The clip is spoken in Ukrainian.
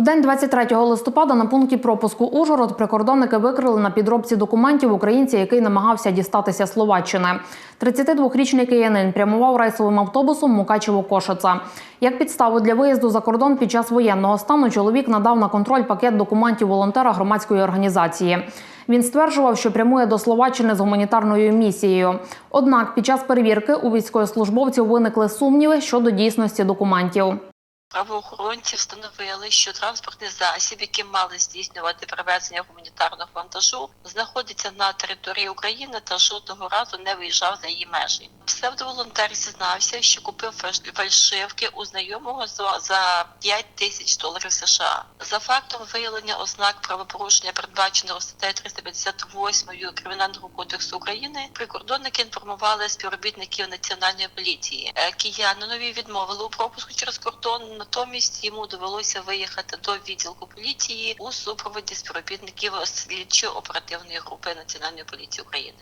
В день 23 листопада на пункті пропуску Ужгород прикордонники викрили на підробці документів українця, який намагався дістатися Словаччини. 32-річний киянин прямував рейсовим автобусом Мукачево-Кошица. Як підставу для виїзду за кордон під час воєнного стану чоловік надав на контроль пакет документів волонтера громадської організації. Він стверджував, що прямує до Словаччини з гуманітарною місією. Однак під час перевірки у військовослужбовців виникли сумніви щодо дійсності документів. Правоохоронці встановили, що транспортний засіб, яким мали здійснювати перевезення гуманітарного вантажу, знаходиться на території України та жодного разу не виїжджав за її межі. Псевдоволонтер зізнався, що купив фальш- фальшивки у знайомого за за 5 тисяч доларів США. За фактом виявлення ознак правопорушення, передбаченого статтею 358 Кримінального кодексу України, прикордонники інформували співробітників національної поліції. Е, Киянинові відмовили у пропуску через кордон. Натомість йому довелося виїхати до відділку поліції у супроводі співробітників слідчо-оперативної групи Національної поліції України.